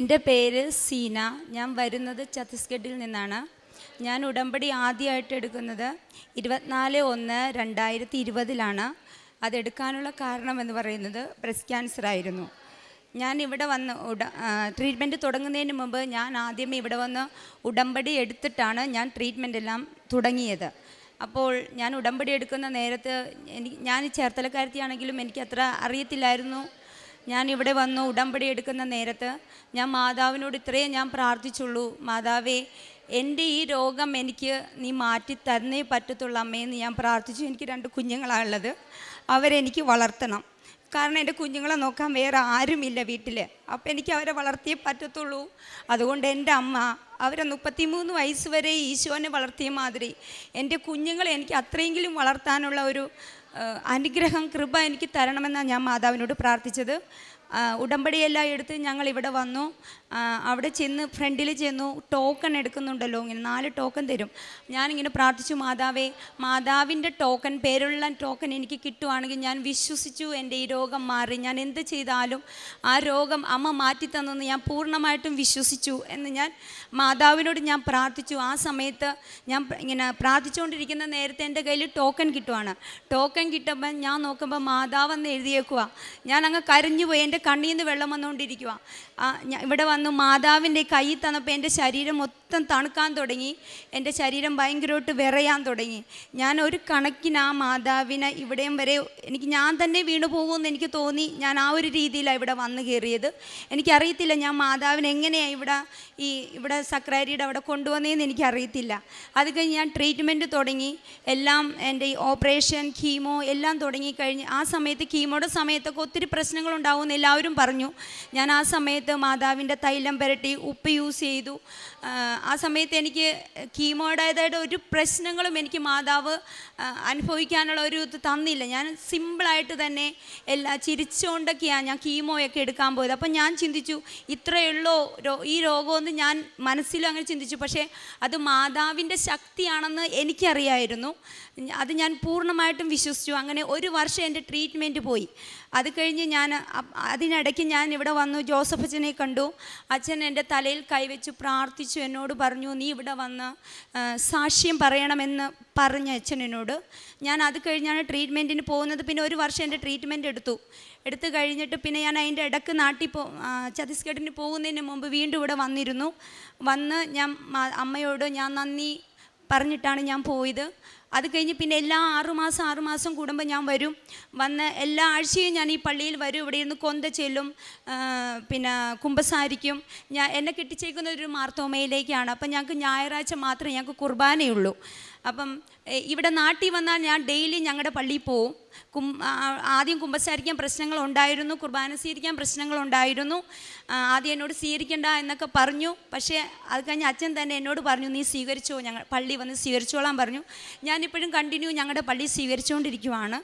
എന്റെ പേര് സീന. ഞാൻ വരുന്നത് ഛത്തീസ്ഗഡിൽ നിന്നാണ്. ഞാൻ ഉടമ്പടി ആദ്യമായിട്ട് എടുക്കുന്നത് ഇരുപത്തിനാല് ഒന്ന് രണ്ടായിരത്തി ഇരുപതിലാണ് അതെടുക്കാനുള്ള കാരണം എന്ന് പറയുന്നത് ബ്രസ്റ്റ് ക്യാൻസർ ആയിരുന്നു. ഞാൻ ഇവിടെ വന്ന് ഉട ട്രീറ്റ്മെന്റ് തുടങ്ങുന്നതിന് മുമ്പ് ഞാൻ ആദ്യമേ ഇവിടെ വന്ന് ഉടമ്പടി എടുത്തിട്ടാണ് ഞാൻ ട്രീറ്റ്മെന്റ് എല്ലാം തുടങ്ങിയത്. അപ്പോൾ ഞാൻ ഉടമ്പടി എടുക്കുന്ന നേരത്ത് എനിക്ക് ഞാൻ ചേർത്തലക്കാരത്തിയാണെങ്കിലും എനിക്ക് അത്ര അറിയത്തില്ലായിരുന്നു. ഞാൻ ഇവിടെ വന്നു ഉടമ്പടി എടുക്കുന്ന നേരത്ത് ഞാൻ മാതാവിനോട് ഇത്രയേ ഞാൻ പ്രാർത്ഥിച്ചുള്ളൂ. മാതാവേ എന്റെ ഈ രോഗം എനിക്ക് നീ മാറ്റി തന്നേ പറ്റത്തുള്ളൂ അമ്മയെന്ന് ഞാൻ പ്രാർത്ഥിച്ചു. എനിക്ക് രണ്ട് കുഞ്ഞുങ്ങളാണ് ഉള്ളത്. അവരെനിക്ക് വളർത്തണം. കാരണം എന്റെ കുഞ്ഞുങ്ങളെ നോക്കാൻ വേറെ ആരുമില്ല വീട്ടിൽ അപ്പോൾ എനിക്ക് അവരെ വളർത്തിയേ പറ്റത്തുള്ളൂ. അതുകൊണ്ട് എന്റെ അമ്മ അവരെ മുപ്പത്തിമൂന്ന് വയസ്സ് വരെ ഈശോനെ വളർത്തിയ മാതിരി എന്റെ കുഞ്ഞുങ്ങളെ എനിക്ക് അത്രയെങ്കിലും വളർത്താനുള്ള ഒരു അനുഗ്രഹം കൃപ എനിക്ക് തരണമെന്നാണ് ഞാൻ മാതാവിനോട് പ്രാർത്ഥിച്ചത്. ഉടമ്പടിയെല്ലാം എടുത്ത് ഞങ്ങൾ ഇവിടെ വന്നു. അവിടെ ചെന്ന് ഫ്രണ്ടിൽ ചെന്നു ടോക്കൺ എടുക്കുന്നുണ്ടല്ലോ ഇങ്ങനെ നാല് ടോക്കൺ തരും. ഞാനിങ്ങനെ പ്രാർത്ഥിച്ചു മാതാവേ മാതാവിന്റെ ടോക്കൺ പേരുള്ള ടോക്കൺ എനിക്ക് കിട്ടുവാണെങ്കിൽ ഞാൻ വിശ്വസിച്ചു എന്റെ ഈ രോഗം മാറി. ഞാൻ എന്ത് ചെയ്താലും ആ രോഗം അമ്മ മാറ്റി തന്നെന്ന് ഞാൻ പൂർണമായിട്ടും വിശ്വസിച്ചു. എന്ന് ഞാൻ മാതാവിനോട് ഞാൻ പ്രാർത്ഥിച്ചു. ആ സമയത്ത് ഞാൻ ഇങ്ങനെ പ്രാർത്ഥിച്ചുകൊണ്ടിരിക്കുന്ന നേരത്തെ എന്റെ കയ്യിൽ ടോക്കൺ കിട്ടുവാണ്. ടോക്കൺ കിട്ടുമ്പോൾ ഞാൻ നോക്കുമ്പോൾ മാതാവെന്ന് എഴുതിയേക്കുക ഞാൻ അങ്ങ് കരഞ്ഞു പോയി എന്റെ കണ്ണിൽ നിന്ന് വെള്ളം വന്നുകൊണ്ടിരിക്കുക ഇവിടെ വന്നു മാതാവിന്റെ കൈ തന്നപ്പോൾ എന്റെ ശരീരം തണുക്കാൻ തുടങ്ങി. എന്റെ ശരീരം ഭയങ്കരമായിട്ട് വിറയാൻ തുടങ്ങി. ഞാൻ ഒരു കണക്കിന് ആ മാതാവിനെ ഇവിടെയും വരെ എനിക്ക് ഞാൻ തന്നെ വീണു പോകുമെന്ന് എനിക്ക് തോന്നി. ഞാൻ ആ ഒരു രീതിയിലാണ് ഇവിടെ വന്നു കയറിയത്. എനിക്കറിയത്തില്ല ഞാൻ മാതാവിനെ എങ്ങനെയാണ് ഇവിടെ ഈ ഇവിടെ സക്രാരിയുടെ അവിടെ കൊണ്ടുവന്നതെന്ന് എനിക്കറിയത്തില്ല. അത് കഴിഞ്ഞ് ഞാൻ ട്രീറ്റ്മെന്റ് തുടങ്ങി. എല്ലാം എന്റെ ഈ ഓപ്പറേഷൻ കീമോ എല്ലാം തുടങ്ങിക്കഴിഞ്ഞ് ആ സമയത്ത് കീമോയുടെ സമയത്തൊക്കെ ഒത്തിരി പ്രശ്നങ്ങളുണ്ടാവുമെന്ന് എല്ലാവരും പറഞ്ഞു. ഞാൻ ആ സമയത്ത് മാതാവിന്റെ തൈലം പുരട്ടി ഉപ്പ് യൂസ് ചെയ്തു. ആ, സമയത്ത് എനിക്ക് കീമോയുടേതായിട്ട് ഒരു പ്രശ്നങ്ങളും എനിക്ക് മാതാവ് അനുഭവിക്കാനുള്ള ഒരു ഇത് തന്നില്ല. ഞാൻ സിമ്പിളായിട്ട് തന്നെ എല്ലാ ചിരിച്ചുകൊണ്ടൊക്കെയാണ് ഞാൻ കീമോയൊക്കെ എടുക്കാൻ പോയത്. അപ്പം ഞാൻ ചിന്തിച്ചു ഇത്രയുള്ളോ ഈ രോഗമെന്ന് ഞാൻ മനസ്സിലും അങ്ങനെ ചിന്തിച്ചു. പക്ഷേ അത് മാതാവിന്റെ ശക്തിയാണെന്ന് എനിക്കറിയായിരുന്നു. അത് ഞാൻ പൂർണമായിട്ടും വിശ്വസിച്ചു. അങ്ങനെ ഒരു വർഷം എന്റെ ട്രീറ്റ്മെന്റ് പോയി. അത് കഴിഞ്ഞ് ഞാൻ അതിനിടയ്ക്ക് ഞാൻ ഇവിടെ വന്നു ജോസഫ് അച്ഛനെ കണ്ടു. അച്ഛൻ എന്റെ തലയിൽ കൈവച്ച് പ്രാർത്ഥിച്ചു എന്നോട് പറഞ്ഞു നീ ഇവിടെ വന്ന് സാക്ഷ്യം പറയണമെന്ന് പറഞ്ഞ അച്ഛൻ എന്നോട്. ഞാൻ അത് കഴിഞ്ഞാണ് ട്രീറ്റ്മെന്റിന് പോകുന്നത്. പിന്നെ ഒരു വർഷം എന്റെ ട്രീറ്റ്മെന്റ് എടുത്തു. എടുത്തു കഴിഞ്ഞിട്ട് പിന്നെ ഞാൻ അതിന്റെ ഇടയ്ക്ക് നാട്ടിൽ പോ ഛത്തീസ്ഗഡിന് പോകുന്നതിന് മുമ്പ് വീണ്ടും ഇവിടെ വന്നിരുന്നു. വന്ന് ഞാൻ അമ്മയോട് ഞാൻ നന്ദി പറഞ്ഞിട്ടാണ് ഞാൻ പോയത്. അത് കഴിഞ്ഞ് പിന്നെ എല്ലാ ആറുമാസം ആറുമാസം കൂടുമ്പോൾ ഞാൻ വരും. വന്ന് എല്ലാ ആഴ്ചയും ഞാൻ ഈ പള്ളിയിൽ വരും. ഇവിടെ ഇരുന്ന് കൊന്ത ചെല്ലും പിന്നെ കുമ്പസാരിക്കും. ഞാൻ എന്നെ കെട്ടിച്ചേക്കുന്ന ഒരു മാർത്തോമയിലേക്കാണ്. അപ്പം ഞങ്ങൾക്ക് ഞായറാഴ്ച മാത്രമേ ഞങ്ങൾക്ക് കുർബാനയുള്ളൂ. അപ്പം ഇവിടെ നാട്ടിൽ വന്നാൽ ഞാൻ ഡെയിലി ഞങ്ങളുടെ പള്ളിയിൽ പോവും. കും ആദ്യം കുമ്പസാരിക്കാൻ പ്രശ്നങ്ങൾ ഉണ്ടായിരുന്നു കുർബാന സ്വീകരിക്കാൻ പ്രശ്നങ്ങൾ ഉണ്ടായിരുന്നു ആദ്യം എന്നോട് സ്വീകരിക്കണ്ട എന്നൊക്കെ പറഞ്ഞു. പക്ഷേ അത് കഴിഞ്ഞ് അച്ഛൻ തന്നെ എന്നോട് പറഞ്ഞു നീ സ്വീകരിച്ചോ ഞങ്ങൾ പള്ളി വന്ന് സ്വീകരിച്ചോളാൻ പറഞ്ഞു. ഞാനിപ്പോഴും കണ്ടിന്യൂ ഞങ്ങളുടെ പള്ളി സ്വീകരിച്ചുകൊണ്ടിരിക്കുവാണ്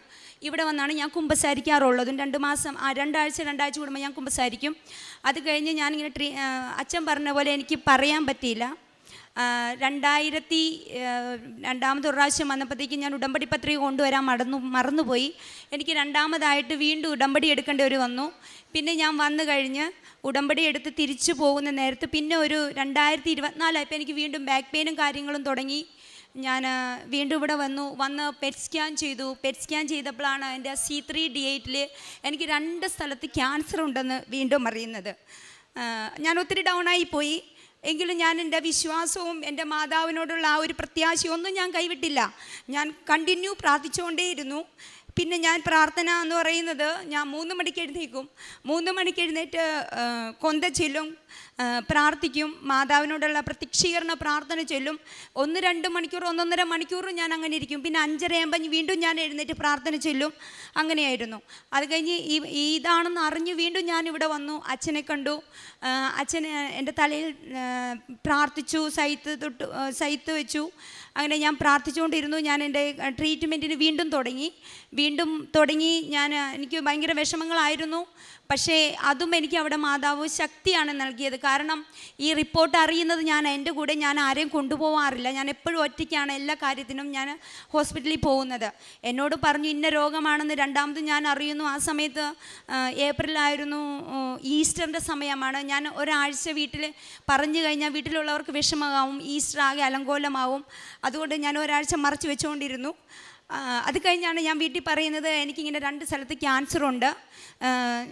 ഇവിടെ വന്നാണ് ഞാൻ കുമ്പസാരിക്കാറുള്ളതും. രണ്ട് മാസം ആ രണ്ടാഴ്ച രണ്ടാഴ്ച കൂടുമ്പോൾ ഞാൻ കുമ്പസാരിക്കും. അത് കഴിഞ്ഞ് ഞാനിങ്ങനെ ട്രീ അച്ഛൻ പറഞ്ഞ പോലെ എനിക്ക് പറയാൻ പറ്റിയില്ല. രണ്ടായിരത്തി രണ്ടാമത് പ്രാവശ്യം വന്നപ്പോഴത്തേക്കും ഞാൻ ഉടമ്പടി പത്രിക കൊണ്ടുവരാൻ മടന്നു മറന്നുപോയി. എനിക്ക് രണ്ടാമതായിട്ട് വീണ്ടും ഉടമ്പടി എടുക്കേണ്ടി ഒരു വന്നു. പിന്നെ ഞാൻ വന്നു കഴിഞ്ഞ് ഉടമ്പടി എടുത്ത് തിരിച്ചു പോകുന്ന നേരത്ത് പിന്നെ ഒരു രണ്ടായിരത്തി ഇരുപത്തിനാലായപ്പോൾ എനിക്ക് വീണ്ടും ബാക്ക് പെയിനും കാര്യങ്ങളും തുടങ്ങി. ഞാൻ വീണ്ടും ഇവിടെ വന്നു. വന്ന് പെറ്റ് സ്കാൻ ചെയ്തു. പെറ്റ് സ്കാൻ ചെയ്തപ്പോഴാണ് എന്റെ സി ത്രീ ഡി എയ്റ്റിൽ എനിക്ക് രണ്ട് സ്ഥലത്ത് ക്യാൻസർ ഉണ്ടെന്ന് വീണ്ടും അറിയുന്നത്. ഞാൻ ഒത്തിരി ഡൗൺ ആയി പോയി. എങ്കിലും ഞാൻ എന്റെ വിശ്വാസവും എന്റെ മാതാവിനോടുള്ള ആ ഒരു പ്രത്യാശയൊന്നും ഞാൻ കൈവിട്ടില്ല. ഞാൻ കണ്ടിന്യൂ പ്രാർത്ഥിച്ചുകൊണ്ടേയിരുന്നു. പിന്നെ ഞാൻ പ്രാർത്ഥന എന്ന് പറയുന്നത് ഞാൻ മൂന്ന് മണിക്ക് എഴുന്നേക്കും മൂന്ന് മണിക്ക് എഴുന്നേറ്റ് കൊന്ത ചെല്ലും പ്രാർത്ഥിക്കും. മാതാവിനോടുള്ള പ്രത്യക്ഷീകരണ പ്രാർത്ഥന ചൊല്ലും. ഒന്ന് രണ്ട് മണിക്കൂർ ഒന്നൊന്നര മണിക്കൂർ ഞാൻ അങ്ങനെ ഇരിക്കും. പിന്നെ അഞ്ചരയാകുമ്പോൾ വീണ്ടും ഞാൻ എഴുന്നേറ്റ് പ്രാർത്ഥന ചൊല്ലും. അങ്ങനെയായിരുന്നു. അത് കഴിഞ്ഞ് ഈ ഇതാണെന്ന് അറിഞ്ഞ് വീണ്ടും ഞാൻ ഇവിടെ വന്നു. അച്ഛനെ കണ്ടു. അച്ഛൻ എന്റെ തലയിൽ പ്രാർത്ഥിച്ചു സൈത്ത് തൊട്ട് സൈത്ത് വെച്ചു. അങ്ങനെ ഞാൻ പ്രാർത്ഥിച്ചുകൊണ്ടിരുന്നു. ഞാൻ എന്റെ ട്രീറ്റ്മെന്റിന് വീണ്ടും തുടങ്ങി. വീണ്ടും തുടങ്ങി. ഞാൻ എനിക്ക് ഭയങ്കര വിഷമങ്ങളായിരുന്നു. പക്ഷേ അതും എനിക്ക് അവിടെ മാതാവ് ശക്തിയാണ് നൽകിയത്. കാരണം ഈ റിപ്പോർട്ട് അറിയുന്നത് ഞാൻ എന്റെ കൂടെ ഞാൻ ആരെയും കൊണ്ടുപോകാറില്ല ഞാൻ എപ്പോഴും ഒറ്റയ്ക്കാണ് എല്ലാ കാര്യത്തിനും ഞാൻ ഹോസ്പിറ്റലിൽ പോകുന്നത്. എന്നോട് പറഞ്ഞു ഇന്ന രോഗമാണെന്ന് രണ്ടാമത് ഞാൻ അറിയുന്നു. ആ സമയത്ത് ഏപ്രിലായിരുന്നു ഈസ്റ്ററിന്റെ സമയമാണ്. ഞാൻ ഒരാഴ്ച വീട്ടിൽ പറഞ്ഞു കഴിഞ്ഞാൽ വീട്ടിലുള്ളവർക്ക് വിഷമമാവും ഈസ്റ്റർ ആകെ അലങ്കോലമാവും. അതുകൊണ്ട് ഞാൻ ഒരാഴ്ച മറച്ചു വെച്ചുകൊണ്ടിരുന്നു. അത് കഴിഞ്ഞാണ് ഞാൻ വീട്ടിൽ പറയുന്നത് എനിക്കിങ്ങനെ രണ്ട് സ്ഥലത്ത് ക്യാൻസർ ഉണ്ട്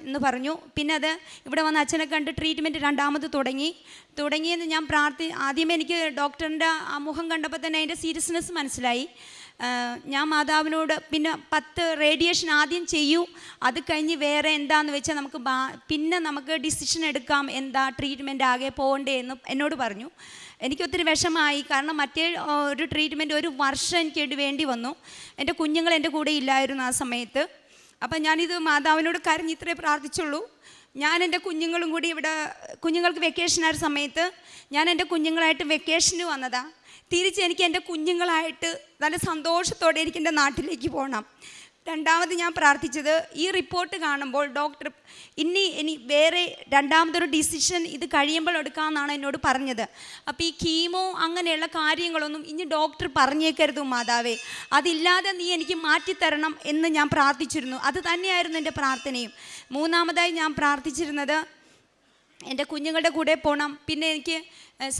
എന്ന് പറഞ്ഞു. പിന്നെ അത് ഇവിടെ വന്ന് അച്ഛനെ കണ്ട് ട്രീറ്റ്മെന്റ് രണ്ടാമത് തുടങ്ങി. തുടങ്ങിയെന്ന് ഞാൻ പ്രാർത്ഥി ആദ്യമേ എനിക്ക് ഡോക്ടറിന്റെ ആ മുഖം കണ്ടപ്പോൾ തന്നെ അതിന്റെ സീരിയസ്നെസ് മനസ്സിലായി. ഞാൻ മാതാവിനോട് പിന്നെ പത്ത് റേഡിയേഷൻ ആദ്യം ചെയ്യൂ അത് കഴിഞ്ഞ് വേറെ എന്താന്ന് വെച്ചാൽ നമുക്ക് പിന്നെ നമുക്ക് ഡിസിഷൻ എടുക്കാം എന്താ ട്രീറ്റ്മെന്റ് ആകെ പോകണ്ടേ എന്ന് എന്നോട് പറഞ്ഞു. എനിക്ക് ഒത്തിരി വിഷമായി കാരണം മറ്റേ ഒരു ട്രീറ്റ്മെന്റ് ഒരു വർഷം എനിക്ക് വേണ്ടി വന്നു. എന്റെ കുഞ്ഞുങ്ങൾ എന്റെ കൂടെ ഇല്ലായിരുന്നു ആ സമയത്ത്. അപ്പം ഞാനിത് മാതാവിനോട് കരഞ്ഞ് ഇത്രേ പ്രാർത്ഥിച്ചുള്ളൂ. ഞാൻ എന്റെ കുഞ്ഞുങ്ങളും കൂടി ഇവിടെ കുഞ്ഞുങ്ങൾക്ക് വെക്കേഷൻ ആയ സമയത്ത് ഞാൻ എന്റെ കുഞ്ഞുങ്ങളായിട്ട് വെക്കേഷന് വന്നതാണ് തിരിച്ച് എനിക്ക് എന്റെ കുഞ്ഞുങ്ങളായിട്ട് നല്ല സന്തോഷത്തോടെ എനിക്ക് എന്റെ നാട്ടിലേക്ക് പോകണം രണ്ടാമത് ഞാൻ പ്രാർത്ഥിച്ചത് ഈ റിപ്പോർട്ട് കാണുമ്പോൾ ഡോക്ടർ ഇനി ഇനി വേറെ രണ്ടാമതൊരു ഡിസിഷൻ ഇത് കഴിയുമ്പോൾ എടുക്കാമെന്നാണ് എന്നോട് പറഞ്ഞത്. അപ്പോൾ ഈ കീമോ അങ്ങനെയുള്ള കാര്യങ്ങളൊന്നും ഇനി ഡോക്ടർ പറഞ്ഞേക്കരുത് മാതാവേ. അതില്ലാതെ നീ എനിക്ക് മാറ്റിത്തരണം എന്ന് ഞാൻ പ്രാർത്ഥിച്ചിരുന്നു. അത് തന്നെയായിരുന്നു എന്റെ പ്രാർത്ഥനയും. മൂന്നാമതായി ഞാൻ പ്രാർത്ഥിച്ചിരുന്നത് എന്റെ കുഞ്ഞുങ്ങളുടെ കൂടെ പോകണം പിന്നെ എനിക്ക്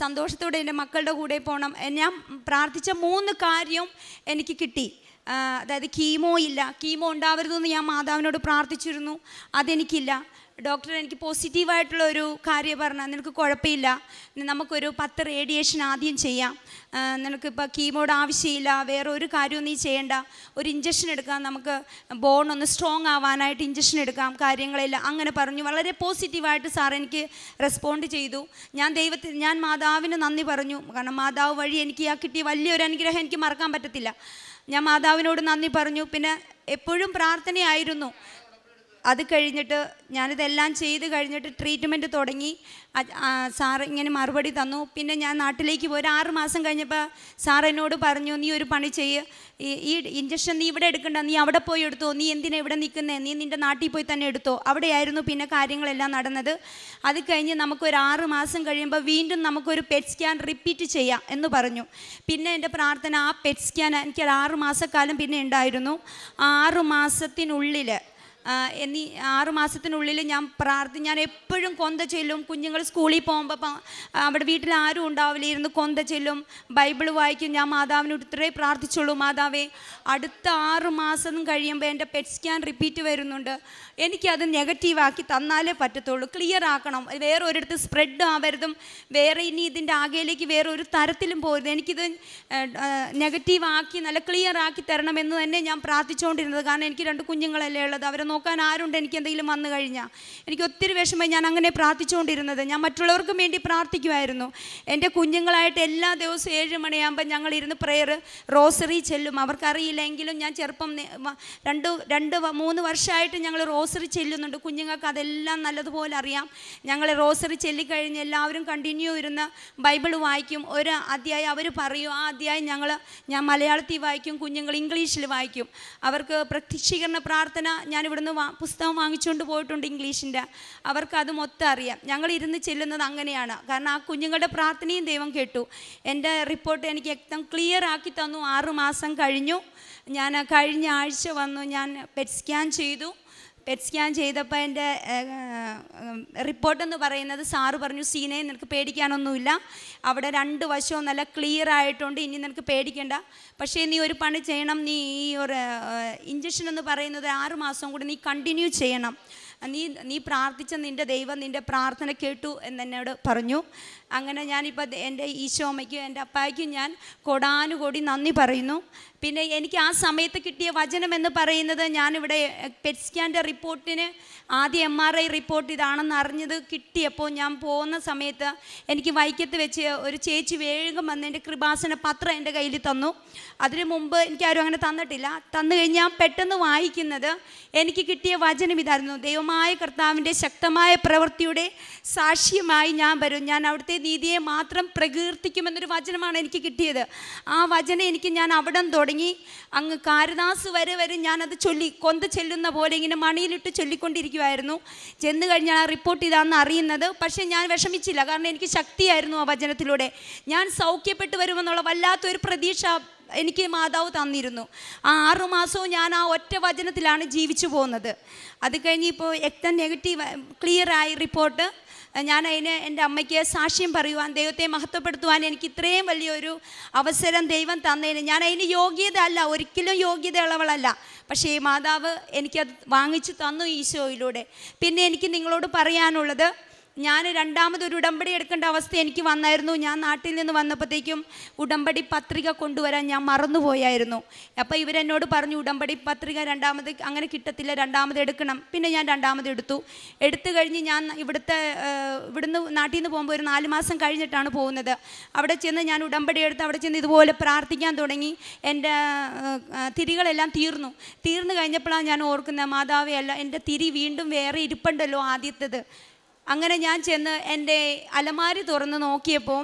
സന്തോഷത്തോടെ എന്റെ മക്കളുടെ കൂടെ പോകണം ഞാൻ പ്രാർത്ഥിച്ച മൂന്ന് കാര്യം എനിക്ക് കിട്ടി. അതായത് കീമോ ഇല്ല. കീമോ ഉണ്ടാവരുതെന്ന് ഞാൻ മാതാവിനോട് പ്രാർത്ഥിച്ചിരുന്നു. അതെനിക്കില്ല. ഡോക്ടർ എനിക്ക് പോസിറ്റീവായിട്ടുള്ള ഒരു കാര്യം പറഞ്ഞാൽ നിനക്ക് കുഴപ്പമില്ല. നമുക്കൊരു പത്ത് റേഡിയേഷൻ ആദ്യം ചെയ്യാം. നിനക്കിപ്പോൾ കീമോഡ് ആവശ്യമില്ല. വേറെ ഒരു കാര്യവും നീ ചെയ്യേണ്ട. ഒരു ഇഞ്ചക്ഷൻ എടുക്കാം. നമുക്ക് ബോൺ ഒന്ന് സ്ട്രോങ് ആവാനായിട്ട് ഇഞ്ചക്ഷൻ എടുക്കാം. കാര്യങ്ങളില്ല അങ്ങനെ പറഞ്ഞു. വളരെ പോസിറ്റീവായിട്ട് സാർ എനിക്ക് റെസ്പോണ്ട് ചെയ്തു. ഞാൻ ദൈവത്തിൽ ഞാൻ മാതാവിന് നന്ദി പറഞ്ഞു. കാരണം മാതാവ് വഴി എനിക്ക് ആ കിട്ടിയ വലിയൊരു അനുഗ്രഹം എനിക്ക് മറക്കാൻ പറ്റത്തില്ല. ഞാൻ മാതാവിനോട് നന്ദി പറഞ്ഞു. പിന്നെ എപ്പോഴും പ്രാർത്ഥനയായിരുന്നു. അത് കഴിഞ്ഞിട്ട് ഞാനിതെല്ലാം ചെയ്ത് കഴിഞ്ഞിട്ട് ട്രീറ്റ്മെന്റ് തുടങ്ങി. സാർ ഇങ്ങനെ മറുപടി തന്നു. പിന്നെ ഞാൻ നാട്ടിലേക്ക് പോയി. ഒരു ആറ് മാസം കഴിഞ്ഞപ്പോൾ സാർ എന്നോട് പറഞ്ഞു നീ ഒരു പണി ചെയ്യ്. ഈ ഇഞ്ചക്ഷൻ നീ ഇവിടെ എടുക്കണ്ട. നീ അവിടെ പോയി എടുത്തോ. നീ എന്തിനാ ഇവിടെ നിൽക്കുന്നേ നീ നിന്റെ നാട്ടിൽ പോയി തന്നെ എടുത്തോ. അവിടെയായിരുന്നു പിന്നെ കാര്യങ്ങളെല്ലാം നടന്നത്. അത് കഴിഞ്ഞ് നമുക്കൊരു ആറ് മാസം കഴിയുമ്പോൾ വീണ്ടും നമുക്കൊരു പെറ്റ് സ്കാൻ റിപ്പീറ്റ് ചെയ്യാം എന്ന് പറഞ്ഞു. പിന്നെ എന്റെ പ്രാർത്ഥന ആ പെറ്റ് സ്കാൻ എനിക്കൊരു ആറ് മാസക്കാലം പിന്നെ ഉണ്ടായിരുന്നു. ആറ് മാസത്തിനുള്ളിൽ എന്നീ ആറ് മാസത്തിനുള്ളിൽ ഞാൻ പ്രാർത്ഥി ഞാൻ എപ്പോഴും കൊന്ത ചെല്ലും. കുഞ്ഞുങ്ങൾ സ്കൂളിൽ പോകുമ്പോൾ അവിടെ വീട്ടിൽ ആരും ഉണ്ടാവില്ല. ഇരുന്ന് കൊന്ത ചെല്ലും. ബൈബിൾ വായിക്കും. ഞാൻ മാതാവിനോട് ഇത്രേ പ്രാർത്ഥിച്ചുള്ളൂ. മാതാവേ അടുത്ത ആറ് മാസം കഴിയുമ്പോൾ എന്റെ പെറ്റ് സ്കാൻ റിപ്പീറ്റ് വരുന്നുണ്ട്. എനിക്കത് നെഗറ്റീവാക്കി തന്നാലേ പറ്റത്തുള്ളൂ. ക്ലിയർ ആക്കണം. വേറെ ഒരിടത്ത് സ്പ്രെഡ് ആവരുതും. വേറെ ഇനി ഇതിന്റെ ആകെയിലേക്ക് വേറെ ഒരു തരത്തിലും പോരുത്. എനിക്കിത് നെഗറ്റീവ് ആക്കി നല്ല ക്ലിയർ ആക്കി തരണമെന്ന് തന്നെ ഞാൻ പ്രാർത്ഥിച്ചുകൊണ്ടിരുന്നത് കാരണം എനിക്ക് രണ്ട് കുഞ്ഞുങ്ങളല്ലേ ഉള്ളത്. അവരെ നോക്കാൻ ആരുണ്ട്? എനിക്ക് എന്തെങ്കിലും വന്നു കഴിഞ്ഞാൽ എനിക്ക് ഒത്തിരി വിഷമം ഞാൻ അങ്ങനെ പ്രാർത്ഥിച്ചുകൊണ്ടിരുന്നത്. ഞാൻ മറ്റുള്ളവർക്കും വേണ്ടി പ്രാർത്ഥിക്കുമായിരുന്നു. എന്റെ കുഞ്ഞുങ്ങളായിട്ട് എല്ലാ ദിവസവും ഏഴ് മണിയാകുമ്പോൾ ഞങ്ങൾ ഇരുന്ന് പ്രെയർ റോസറി ചെല്ലും അവർക്കറിയില്ലെങ്കിലും ഞാൻ ചെറുപ്പം രണ്ട് രണ്ട് മൂന്ന് വർഷമായിട്ട് ഞങ്ങൾ റോസറി ചെല്ലുന്നുണ്ട്. കുഞ്ഞുങ്ങൾക്ക് അതെല്ലാം നല്ലതുപോലെ അറിയാം. ഞങ്ങൾ റോസറി ചെല്ലിക്കഴിഞ്ഞ് എല്ലാവരും കണ്ടിന്യൂ ഇരുന്ന് ബൈബിൾ വായിക്കും. ഒരു അധ്യായം അവർ പറയും. ആ അധ്യായം ഞങ്ങൾ ഞാൻ മലയാളത്തിൽ വായിക്കും കുഞ്ഞുങ്ങൾ ഇംഗ്ലീഷിൽ വായിക്കും. അവർക്ക് പ്രത്യക്ഷീകരണ പ്രാർത്ഥന ഞാൻ വാ പുസ്തകം വാങ്ങിച്ചുകൊണ്ട് പോയിട്ടുണ്ട് ഇംഗ്ലീഷിന്റെ. അവർക്ക് അത് മൊത്തം അറിയാം. ഞങ്ങൾ ഇരുന്ന് ചെല്ലുന്നത് അങ്ങനെയാണ്. കാരണം ആ കുഞ്ഞുങ്ങളുടെ പ്രാർത്ഥനയും ദൈവം കേട്ടു. എന്റെ റിപ്പോർട്ട് എനിക്ക് വ്യക്തം ക്ലിയർ ആക്കി തന്നു. ആറ് മാസം കഴിഞ്ഞു. ഞാൻ കഴിഞ്ഞ ആഴ്ച വന്നു. ഞാൻ പെറ്റ് സ്കാൻ ചെയ്തു. പെറ്റ് സ്കാൻ ചെയ്തപ്പോൾ എന്റെ റിപ്പോർട്ടെന്ന് പറയുന്നത് സാറ് പറഞ്ഞു സീനെ നിനക്ക് പേടിക്കാനൊന്നുമില്ല. അവിടെ രണ്ട് വശവും നല്ല ക്ലിയർ ആയിട്ടുണ്ട്. ഇനി നിനക്ക് പേടിക്കണ്ട. പക്ഷേ നീ ഒരു പണി ചെയ്യണം. നീ ഈ ഒരു ഇഞ്ചക്ഷൻ എന്ന് പറയുന്നത് ആറ് മാസം കൂടി നീ കണ്ടിന്യൂ ചെയ്യണം. നീ നീ പ്രാർത്ഥിച്ച നിന്റെ ദൈവം നിന്റെ പ്രാർത്ഥന കേട്ടു എന്നെന്നോട് പറഞ്ഞു. അങ്ങനെ ഞാനിപ്പോൾ എന്റെ ഈശോമ്മയ്ക്കും എന്റെ അപ്പായ്ക്കും ഞാൻ കൊടാനുകൊടി നന്ദി പറയുന്നു. പിന്നെ എനിക്ക് ആ സമയത്ത് കിട്ടിയ വചനം എന്ന് പറയുന്നത് ഞാനിവിടെ പെറ്റ് സ്കാന്റെ റിപ്പോർട്ടിന് ആദ്യം എം ആർ ഐ റിപ്പോർട്ട് ഇതാണെന്ന് അറിഞ്ഞത് കിട്ടിയപ്പോൾ ഞാൻ പോകുന്ന സമയത്ത് എനിക്ക് വൈക്കത്ത് വെച്ച് ഒരു ചേച്ചി വേഗം വന്ന് എന്റെ കൃപാസന പത്രം എന്റെ കയ്യിൽ തന്നു. അതിനു മുമ്പ് എനിക്കാരും അങ്ങനെ തന്നിട്ടില്ല. തന്നു കഴിഞ്ഞാൽ പെട്ടെന്ന് വായിക്കുന്നത് എനിക്ക് കിട്ടിയ വചനം ഇതായിരുന്നു. ദൈവമായ കർത്താവിന്റെ ശക്തമായ പ്രവൃത്തിയുടെ സാക്ഷ്യമായി ഞാൻ വരും. ഞാൻ അവിടുത്തെ നീതിയെ മാത്രം പ്രകീർത്തിക്കുമെന്നൊരു വചനമാണ് എനിക്ക് കിട്ടിയത്. ആ വചനം എനിക്ക് ഞാൻ അവിടം തുടങ്ങി. അങ്ങ് കാരദാസ് വരെ വരെ ഞാനത് ചൊല്ലി കൊന്ത ചെല്ലുന്ന പോലെ ഇങ്ങനെ മണിയിലിട്ട് ചൊല്ലിക്കൊണ്ടിരിക്കുമായിരുന്നു ചെന്ന് കഴിഞ്ഞാൽ ആ റിപ്പോർട്ട് ഇതാണെന്ന് അറിയുന്നത്. പക്ഷേ ഞാൻ വിഷമിച്ചില്ല. കാരണം എനിക്ക് ശക്തിയായിരുന്നു ആ വചനത്തിലൂടെ. ഞാൻ സൗഖ്യപ്പെട്ട് വരുമെന്നുള്ള വല്ലാത്തൊരു പ്രതീക്ഷ എനിക്ക് മാതാവ് തന്നിരുന്നു. ആ ആറു മാസവും ഞാൻ ആ ഒറ്റ വചനത്തിലാണ് ജീവിച്ചു പോകുന്നത്. അത് കഴിഞ്ഞ് ഇപ്പോൾ എക്തം നെഗറ്റീവ് ക്ലിയറായി റിപ്പോർട്ട് ഞാൻ അതിന് എന്റെ അമ്മയ്ക്ക് സാക്ഷ്യം പറയുവാൻ ദൈവത്തെ മഹത്വപ്പെടുത്തുവാൻ എനിക്ക് ഇത്രയും വലിയൊരു അവസരം ദൈവം തന്നതിന്. ഞാൻ അതിന് യോഗ്യത അല്ല ഒരിക്കലും യോഗ്യതയുള്ളവളല്ല. പക്ഷേ മാതാവ് എനിക്കത് വാങ്ങിച്ചു തന്നു ഈശോയിലൂടെ. പിന്നെ എനിക്ക് നിങ്ങളോട് പറയാനുള്ളത് ഞാൻ രണ്ടാമതൊരു ഉടമ്പടി എടുക്കേണ്ട അവസ്ഥ എനിക്ക് വന്നായിരുന്നു. ഞാൻ നാട്ടിൽ നിന്ന് വന്നപ്പോഴത്തേക്കും ഉടമ്പടി പത്രിക കൊണ്ടുവരാൻ ഞാൻ മറന്നുപോയായിരുന്നു. അപ്പോൾ ഇവരെന്നോട് പറഞ്ഞു ഉടമ്പടി പത്രിക രണ്ടാമത് അങ്ങനെ കിട്ടത്തില്ല രണ്ടാമത് എടുക്കണം. പിന്നെ ഞാൻ രണ്ടാമത് എടുത്തു. എടുത്തു കഴിഞ്ഞ് ഞാൻ ഇവിടുത്തെ ഇവിടുന്ന് നാട്ടിൽ നിന്ന് പോകുമ്പോൾ ഒരു നാല് മാസം കഴിഞ്ഞിട്ടാണ് പോകുന്നത്. അവിടെ ചെന്ന് ഞാൻ ഉടമ്പടി എടുത്ത് അവിടെ ചെന്ന് ഇതുപോലെ പ്രാർത്ഥിക്കാൻ തുടങ്ങി. എന്റെ തിരികളെല്ലാം തീർന്നു. തീർന്നു കഴിഞ്ഞപ്പോഴാണ് ഞാൻ ഓർക്കുന്നത് മാതാവേ അല്ല എന്റെ തിരി വീണ്ടും വേറെ ഇരിപ്പുണ്ടല്ലോ ആദ്യത്തേത്. അങ്ങനെ ഞാൻ ചെന്ന് എന്റെ അലമാരി തുറന്ന് നോക്കിയപ്പോൾ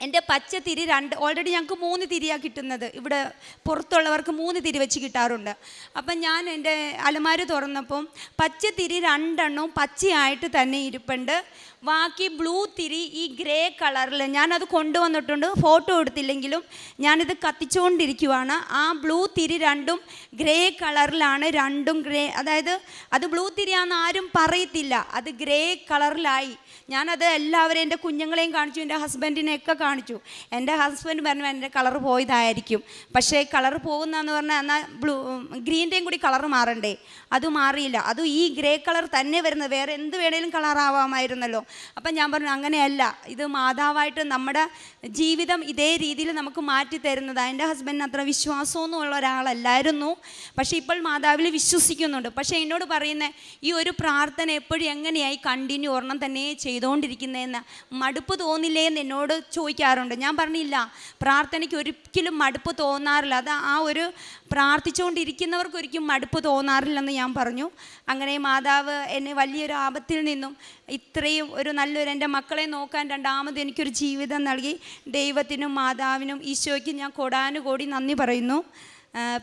എന്റെ പച്ച തിരി രണ്ട് ഓൾറെഡി ഞങ്ങൾക്ക് മൂന്ന് തിരിയാണ് കിട്ടുന്നത്. ഇവിടെ പുറത്തുള്ളവർക്ക് മൂന്ന് തിരി വെച്ച് കിട്ടാറുണ്ട്. അപ്പം ഞാൻ എന്റെ അലമാര തുറന്നപ്പം പച്ച തിരി രണ്ടെണ്ണവും പച്ചയായിട്ട് തന്നെ ഇരിപ്പുണ്ട്. ബാക്കി ബ്ലൂ തിരി ഈ ഗ്രേ കളറിൽ ഞാനത് കൊണ്ടുവന്നിട്ടുണ്ട്. ഫോട്ടോ എടുത്തില്ലെങ്കിലും ഞാനിത് കത്തിച്ചുകൊണ്ടിരിക്കുവാണ്. ആ ബ്ലൂ തിരി രണ്ടും ഗ്രേ കളറിലാണ് രണ്ടും ഗ്രേ അതായത് അത് ബ്ലൂ തിരിയാണെന്ന് ആരും പറയത്തില്ല. അത് ഗ്രേ കളറിലായി. ഞാനത് എല്ലാവരെയും എന്റെ കുഞ്ഞുങ്ങളെയും കാണിച്ചു എന്റെ ഹസ്ബൻഡിനെയൊക്കെ കാണിച്ചു. എന്റെ ഹസ്ബൻഡ് പറഞ്ഞു എന്റെ കളർ പോയതായിരിക്കും. പക്ഷേ കളർ പോകുന്നതെന്ന് പറഞ്ഞാൽ എന്നാൽ ബ്ലൂ ഗ്രീന്റെയും കൂടി കളർ മാറണ്ടേ? അത് മാറിയില്ല. അത് ഈ ഗ്രേ കളർ തന്നെ വരുന്നത് വേറെ എന്ത് വേണേലും കളർ ആവാമായിരുന്നല്ലോ. അപ്പം ഞാൻ പറഞ്ഞു അങ്ങനെയല്ല. ഇത് മാതാവായിട്ട് നമ്മുടെ ജീവിതം ഇതേ രീതിയിൽ നമുക്ക് മാറ്റി തരുന്നത്. എന്റെ ഹസ്ബൻഡിന് അത്ര വിശ്വാസമൊന്നുമുള്ള ഒരാളല്ലായിരുന്നു. പക്ഷേ ഇപ്പോൾ മാതാവിൽ വിശ്വസിക്കുന്നുണ്ട്. പക്ഷേ എന്നോട് പറയുന്ന ഈ ഒരു പ്രാർത്ഥന എപ്പോഴും എങ്ങനെയായി കണ്ടിന്യൂ ഒരെണ്ണം തന്നെ ചെയ്തുകൊണ്ടിരിക്കുന്നതെന്ന് മടുപ്പ് തോന്നില്ലേ എന്ന് എന്നോട് ചോദിക്കാറുണ്ട്. ഞാൻ പറഞ്ഞില്ല പ്രാർത്ഥനയ്ക്ക് ഒരിക്കലും മടുപ്പ് തോന്നാറില്ല. അത് ആ ഒരു പ്രാർത്ഥിച്ചുകൊണ്ടിരിക്കുന്നവർക്ക് ഒരിക്കലും മടുപ്പ് തോന്നാറില്ലെന്ന് ഞാൻ പറഞ്ഞു. അങ്ങനെ മാതാവ് എന്നെ വലിയൊരു ആപത്തിൽ നിന്നും ഇത്രയും ഒരു നല്ലൊരു എന്റെ മക്കളെ നോക്കാൻ രണ്ടാമത് എനിക്കൊരു ജീവിതം നൽകി. ദൈവത്തിനും മാതാവിനും ഈശോയ്ക്കും ഞാൻ കൊടാനുകൂടി നന്ദി പറയുന്നു.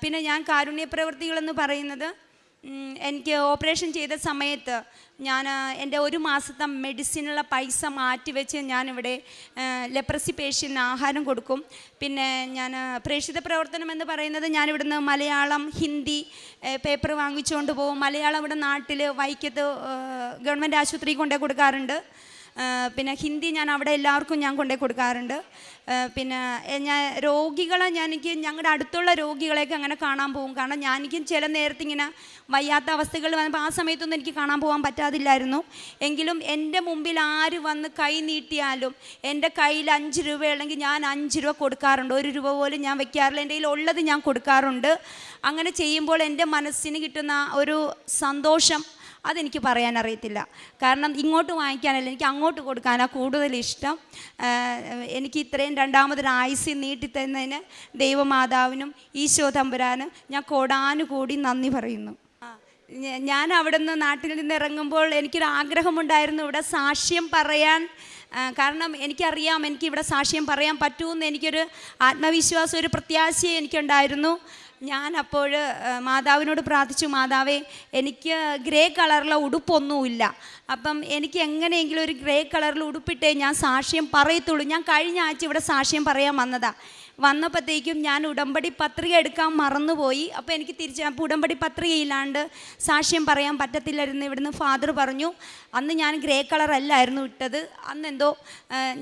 പിന്നെ ഞാൻ കാരുണ്യ പ്രവൃത്തികളെന്ന് പറയുന്നത് എനിക്ക് ഓപ്പറേഷൻ ചെയ്ത സമയത്ത് ഞാൻ എന്റെ ഒരു മാസത്തെ മെഡിസിനുള്ള പൈസ മാറ്റിവെച്ച് ഞാനിവിടെ ലെപ്രസി പേഷ്യന് ആഹാരം കൊടുക്കും. പിന്നെ ഞാൻ പ്രേക്ഷിത പ്രവർത്തനം എന്ന് പറയുന്നത് ഞാനിവിടുന്ന് മലയാളം ഹിന്ദി പേപ്പർ വാങ്ങിച്ചുകൊണ്ട് പോകും. മലയാളം ഇവിടെ നാട്ടിൽ വൈക്കത്ത് ഗവൺമെന്റ് ആശുപത്രി കൊണ്ടേ കൊടുക്കാറുണ്ട്. പിന്നെ ഹിന്ദി ഞാൻ അവിടെ എല്ലാവർക്കും ഞാൻ കൊണ്ടേ കൊടുക്കാറുണ്ട്. പിന്നെ ഞാൻ രോഗികളെ ഞാൻ എനിക്ക് ഞങ്ങളുടെ അടുത്തുള്ള രോഗികളെയൊക്കെ അങ്ങനെ കാണാൻ പോകും. കാരണം ഞാൻ എനിക്ക് ചില നേരത്തെ ഇങ്ങനെ വയ്യാത്ത അവസ്ഥകൾ വന്നപ്പോൾ ആ സമയത്തൊന്നും എനിക്ക് കാണാൻ പോകാൻ പറ്റാതില്ലായിരുന്നു. എങ്കിലും എന്റെ മുമ്പിൽ ആര് വന്ന് കൈ നീട്ടിയാലും എന്റെ കയ്യിൽ അഞ്ച് രൂപ ഉള്ളെങ്കിൽ ഞാൻ അഞ്ച് രൂപ കൊടുക്കാറുണ്ട്. ഒരു രൂപ പോലും ഞാൻ വെക്കാറില്ല. എന്റെ കയ്യിൽ ഉള്ളത് ഞാൻ കൊടുക്കാറുണ്ട്. അങ്ങനെ ചെയ്യുമ്പോൾ എന്റെ മനസ്സിന് കിട്ടുന്ന ഒരു സന്തോഷം അതെനിക്ക് പറയാൻ അറിയത്തില്ല. കാരണം ഇങ്ങോട്ട് വാങ്ങിക്കാനല്ല എനിക്ക് അങ്ങോട്ട് കൊടുക്കാനാണ് കൂടുതൽ ഇഷ്ടം. എനിക്ക് ഇത്രയും രണ്ടാമതൊരു ആയുസ് നീട്ടിത്തന്നതിന് ദൈവമാതാവിനും ഈശോ തമ്പുരാനും ഞാൻ കോടാനുകൂടി നന്ദി പറയുന്നു. ഞാൻ അവിടെ നിന്ന് നാട്ടിൽ നിന്ന് ഇറങ്ങുമ്പോൾ എനിക്കൊരു ആഗ്രഹമുണ്ടായിരുന്നു ഇവിടെ സാക്ഷ്യം പറയാൻ. കാരണം എനിക്കറിയാം എനിക്ക് ഇവിടെ സാക്ഷ്യം പറയാൻ പറ്റുമെന്ന് എനിക്കൊരു ആത്മവിശ്വാസം ഒരു പ്രത്യാശയും എനിക്കുണ്ടായിരുന്നു. ഞാൻ അപ്പോൾ മാതാവിനോട് പ്രാർത്ഥിച്ചു മാതാവേ എനിക്ക് ഗ്രേ കളറിലെ ഉടുപ്പൊന്നുമില്ല. അപ്പം എനിക്ക് എങ്ങനെയെങ്കിലും ഒരു ഗ്രേ കളറിൽ ഉടുപ്പിട്ടേ ഞാൻ സാക്ഷ്യം പറയത്തുള്ളൂ. ഞാൻ കഴിഞ്ഞ ആഴ്ച ഇവിടെ സാക്ഷ്യം പറയാൻ വന്നതാ. വന്നപ്പോഴത്തേക്കും ഞാൻ ഉടമ്പടി പത്രിക എടുക്കാൻ മറന്നുപോയി. അപ്പോൾ എനിക്ക് തിരിച്ച് അപ്പോൾ ഉടമ്പടി പത്രികയില്ലാണ്ട് സാക്ഷ്യം പറയാൻ പറ്റത്തില്ലായിരുന്നു. ഇവിടുന്ന് ഫാദർ പറഞ്ഞു അന്ന് ഞാൻ ഗ്രേ കളർ അല്ലായിരുന്നു ഇട്ടത്. അന്ന് എന്തോ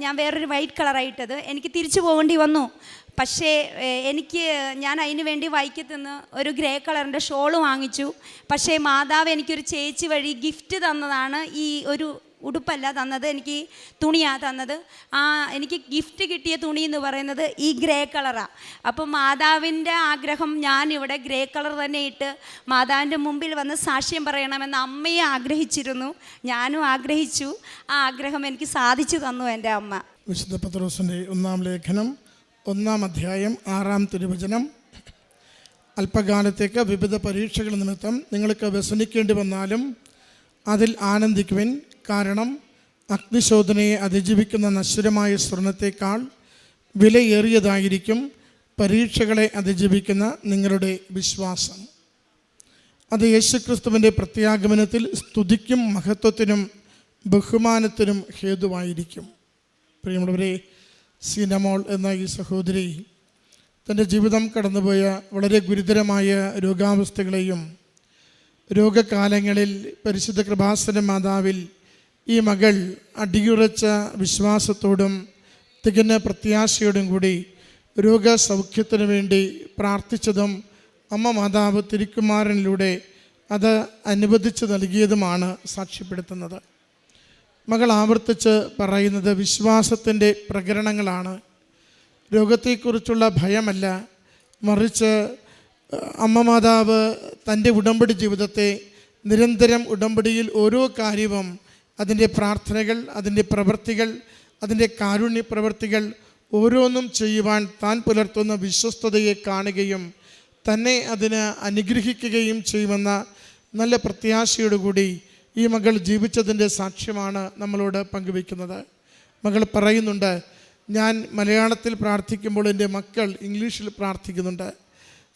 ഞാൻ വേറൊരു വൈറ്റ് കളറായി ഇട്ടത്. എനിക്ക് തിരിച്ചു പോകേണ്ടി വന്നു. പക്ഷേ എനിക്ക് ഞാൻ അതിന് വേണ്ടി വൈക്കത്തുനിന്ന് ഒരു ഗ്രേ കളറിന്റെ ഷോൾ വാങ്ങിച്ചു. പക്ഷേ മാതാവ് എനിക്കൊരു ചേച്ചി വഴി ഗിഫ്റ്റ് തന്നതാണ് ഈ ഒരു ഉടുപ്പല്ല തന്നത് എനിക്ക് തുണിയാണ് തന്നത്. ആ എനിക്ക് ഗിഫ്റ്റ് കിട്ടിയ തുണി എന്ന് പറയുന്നത് ഈ ഗ്രേ കളറാണ് അപ്പം മാതാവിന്റെ ആഗ്രഹം ഞാൻ ഇവിടെ ഗ്രേ കളർ തന്നെ ഇട്ട് മാതാവിന്റെ മുമ്പിൽ വന്ന് സാക്ഷ്യം പറയണമെന്ന് അമ്മയെ ആഗ്രഹിച്ചിരുന്നു. ഞാനും ആഗ്രഹിച്ചു. ആ ആഗ്രഹം എനിക്ക് സാധിച്ചു തന്നു എന്റെ അമ്മ. വിശുദ്ധ പത്രോസിന്റെ ഒന്നാം ലേഖനം ഒന്നാം അധ്യായം ആറാം തിരുവചനം. അല്പകാലത്തേക്ക് വിവിധ പരീക്ഷകൾ നിമിത്തം നിങ്ങൾക്ക് വ്യസനിക്കേണ്ടി വന്നാലും അതിൽ ആനന്ദിക്കുവിൻ. കാരണം അഗ്നിശോധനയെ അതിജീവിക്കുന്ന നശ്വരമായ സ്വർണത്തേക്കാൾ വിലയേറിയതായിരിക്കും പരീക്ഷകളെ അതിജീവിക്കുന്ന നിങ്ങളുടെ വിശ്വാസം. അത് യേശുക്രിസ്തുവിന്റെ പ്രത്യാഗമനത്തിൽ സ്തുതിക്കും മഹത്വത്തിനും ബഹുമാനത്തിനും ഹേതുവായിരിക്കും. പ്രിയമുള്ളവരെ സിനമോൾ എന്ന ഈ സഹോദരി തന്റെ ജീവിതം കടന്നുപോയ വളരെ ഗുരുതരമായ രോഗാവസ്ഥകളെയും രോഗകാലങ്ങളിൽ പരിശുദ്ധ കൃപാസന മാതാവിൽ ഈ മകൾ അടിയുറച്ച വിശ്വാസത്തോടും തികഞ്ഞ പ്രത്യാശയോടും കൂടി രോഗസൗഖ്യത്തിനു വേണ്ടി പ്രാർത്ഥിച്ചതും അമ്മ മാതാവ് തിരുക്കുമാരനിലൂടെ അത് അനുവദിച്ച് നൽകിയതുമാണ് സാക്ഷ്യപ്പെടുത്തുന്നത്. മകൾ ആവർത്തിച്ച് പറയുന്നത് വിശ്വാസത്തിന്റെ പ്രകരണങ്ങളാണ്. രോഗത്തെക്കുറിച്ചുള്ള ഭയമല്ല. മറിച്ച് അമ്മ മാതാവ് തന്റെ ഉടമ്പടി ജീവിതത്തെ നിരന്തരം ഉടമ്പടിയിൽ ഓരോ കാര്യവും അതിന്റെ പ്രാർത്ഥനകൾ അതിന്റെ പ്രവൃത്തികൾ അതിന്റെ കാരുണ്യ പ്രവൃത്തികൾ ഓരോന്നും ചെയ്യുവാൻ താൻ പുലർത്തുന്ന വിശ്വസ്തതയെ കാണുകയും തന്നെ അതിന് അനുഗ്രഹിക്കുകയും ചെയ്യുമെന്ന നല്ല പ്രത്യാശയോടുകൂടി ഈ മകൾ ജീവിച്ചതിന്റെ സാക്ഷ്യമാണ് നമ്മളോട് പങ്കുവയ്ക്കുന്നത്. മകൾ പറയുന്നുണ്ട് ഞാൻ മലയാളത്തിൽ പ്രാർത്ഥിക്കുമ്പോൾ എന്റെ മക്കൾ ഇംഗ്ലീഷിൽ പ്രാർത്ഥിക്കുന്നുണ്ട്.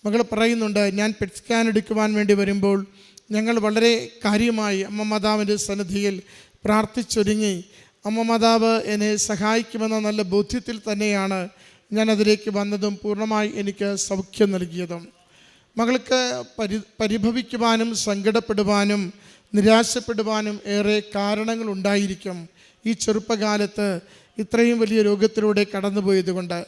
മകൾ പറയുന്നുണ്ട് ഞാൻ പെറ്റ് സ്കാൻ എടുക്കുവാൻ വേണ്ടി വരുമ്പോൾ ഞങ്ങൾ വളരെ കാര്യമായി അമ്മ മാതാവിന്റെ സന്നിധിയിൽ പ്രാർത്ഥിച്ചൊരുങ്ങി. അമ്മ മാതാവ് എന്നെ സഹായിക്കുമെന്ന നല്ല ബോധ്യത്തിൽ തന്നെയാണ് ഞാൻ അതിലേക്ക് വന്നതും പൂർണമായി എനിക്ക് സൗഖ്യം നൽകിയതും. മകൾക്ക് പരി പരിഭവിക്കുവാനും സങ്കടപ്പെടുവാനും നിരാശപ്പെടുവാനും ഏറെ കാരണങ്ങളുണ്ടായിരിക്കും ഈ ചെറുപ്പകാലത്ത് ഇത്രയും വലിയ രോഗത്തിലൂടെ കടന്നുപോയതുകൊണ്ട്.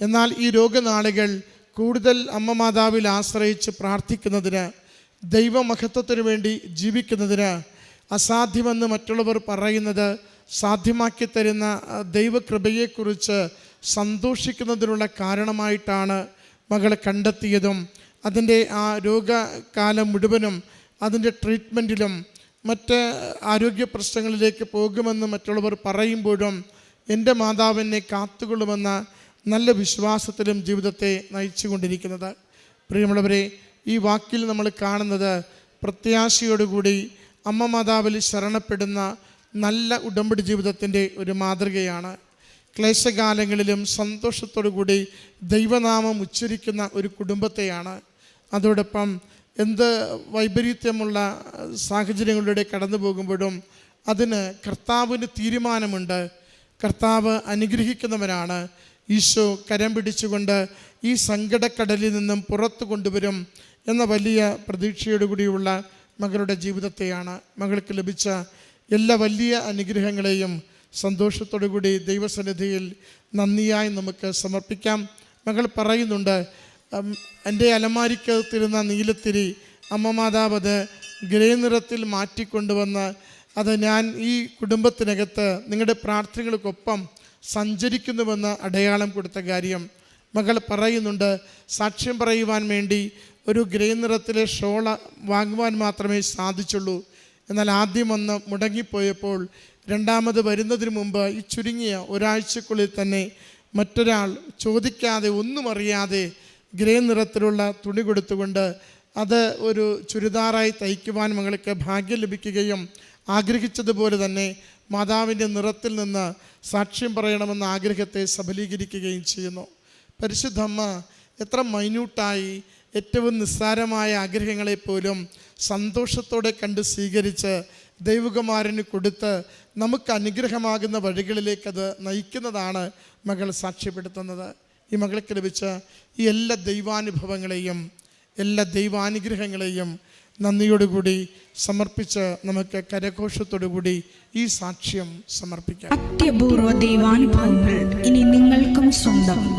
എന്നാൽ ഈ രോഗനാളുകൾ കൂടുതൽ അമ്മ മാതാവിൽ ആശ്രയിച്ച് പ്രാർത്ഥിക്കുന്നതിന് ദൈവമഹത്വത്തിനു വേണ്ടി ജീവിക്കുന്നതിന് അസാധ്യമെന്ന് മറ്റുള്ളവർ പറയുന്നത് സാധ്യമാക്കി തരുന്ന ദൈവകൃപയെക്കുറിച്ച് സന്തോഷിക്കുന്നതിനുള്ള കാരണമായിട്ടാണ് മകൾ കണ്ടെത്തിയതും അതിന്റെ ആ രോഗകാലം മുഴുവനും അതിന്റെ ട്രീറ്റ്മെന്റിലും മറ്റ് ആരോഗ്യ പ്രശ്നങ്ങളിലേക്ക് പോകുമെന്ന് മറ്റുള്ളവർ പറയുമ്പോഴും എന്റെ മാതാവിനെ കാത്തുകൊള്ളുമെന്ന നല്ല വിശ്വാസത്തിലും ജീവിതത്തെ നയിച്ചുകൊണ്ടിരിക്കുന്നത്. പ്രിയമുള്ളവരെ ഈ വാക്കിൽ നമ്മൾ കാണുന്നത് പ്രത്യാശയോടുകൂടി അമ്മ മാതാവിൽ ശരണപ്പെടുന്ന നല്ല ഉടമ്പടി ജീവിതത്തിന്റെ ഒരു മാതൃകയാണ്. ക്ലേശകാലങ്ങളിലും കൂടി ദൈവനാമം ഉച്ചരിക്കുന്ന ഒരു കുടുംബത്തെയാണ്. അതോടൊപ്പം എന്ത് വൈപരീത്യമുള്ള സാഹചര്യങ്ങളിലൂടെ കടന്നു പോകുമ്പോഴും അതിന് കർത്താവിന് തീരുമാനമുണ്ട്. കർത്താവ് അനുഗ്രഹിക്കുന്നവനാണ് ഈശോ കരം പിടിച്ചുകൊണ്ട് ഈ സങ്കടക്കടലിൽ നിന്നും പുറത്തു കൊണ്ടുവരും എന്ന വലിയ പ്രതീക്ഷയോടുകൂടിയുള്ള മകളുടെ ജീവിതത്തെയാണ് മകൾക്ക് ലഭിച്ച എല്ലാ വലിയ അനുഗ്രഹങ്ങളെയും സന്തോഷത്തോടുകൂടി ദൈവസന്നിധിയിൽ നന്ദിയായി നമുക്ക് സമർപ്പിക്കാം. മകൾ പറയുന്നുണ്ട് എന്റെ അലമാരിക്കകത്തിരുന്ന നീലത്തിരി അമ്മ മാതാവ് അത് ഗ്രേ നിറത്തിൽ മാറ്റിക്കൊണ്ടുവന്ന് അത് ഞാൻ ഈ കുടുംബത്തിനകത്ത് നിങ്ങളുടെ പ്രാർത്ഥനകൾക്കൊപ്പം സഞ്ചരിക്കുന്നുവെന്ന് അടയാളം കൊടുത്ത കാര്യം. മകൾ പറയുന്നുണ്ട് സാക്ഷ്യം പറയുവാൻ വേണ്ടി ഒരു ഗ്രേ നിറത്തിലെ ഷോള വാങ്ങുവാൻ മാത്രമേ സാധിച്ചുള്ളൂ. എന്നാൽ ആദ്യം ഒന്ന് മുടങ്ങിപ്പോയപ്പോൾ രണ്ടാമത് വരുന്നതിന് മുമ്പ് ഈ ചുരുങ്ങിയ ഒരാഴ്ചക്കുള്ളിൽ തന്നെ മറ്റൊരാൾ ചോദിക്കാതെ ഒന്നും അറിയാതെ ഗ്രേ നിറത്തിലുള്ള തുണി കൊടുത്തുകൊണ്ട് അത് ഒരു ചുരിദാറായി തയ്ക്കുവാൻ മകൾക്ക് ഭാഗ്യം ലഭിക്കുകയും ആഗ്രഹിച്ചതുപോലെ തന്നെ മാതാവിന്റെ നിറത്തിൽ നിന്ന് സാക്ഷ്യം പറയണമെന്ന ആഗ്രഹത്തെ സബലീകരിക്കുകയും ചെയ്യുന്നു. പരിശുദ്ധമ്മ എത്ര മൈന്യൂട്ടായി ഏറ്റവും നിസ്സാരമായ ആഗ്രഹങ്ങളെപ്പോലും സന്തോഷത്തോടെ കണ്ട് സ്വീകരിച്ച് ദൈവകുമാരന് കൊടുത്ത് നമുക്ക് അനുഗ്രഹമാകുന്ന വഴികളിലേക്ക് അത് നയിക്കുന്നതാണ് മകൾ സാക്ഷ്യപ്പെടുത്തുന്നത്. ഈ മകൾക്ക് ലഭിച്ച ഈ എല്ലാ ദൈവാനുഭവങ്ങളെയും എല്ലാ ദൈവാനുഗ്രഹങ്ങളെയും നന്ദിയോടുകൂടി സമർപ്പിച്ച് നമുക്ക് കരഘോഷത്തോടുകൂടി ഈ സാക്ഷ്യം സമർപ്പിക്കാം. അത്യപൂർവ ദൈവാനുഭവങ്ങൾ ഇനി നിങ്ങൾക്കും സ്വന്തം.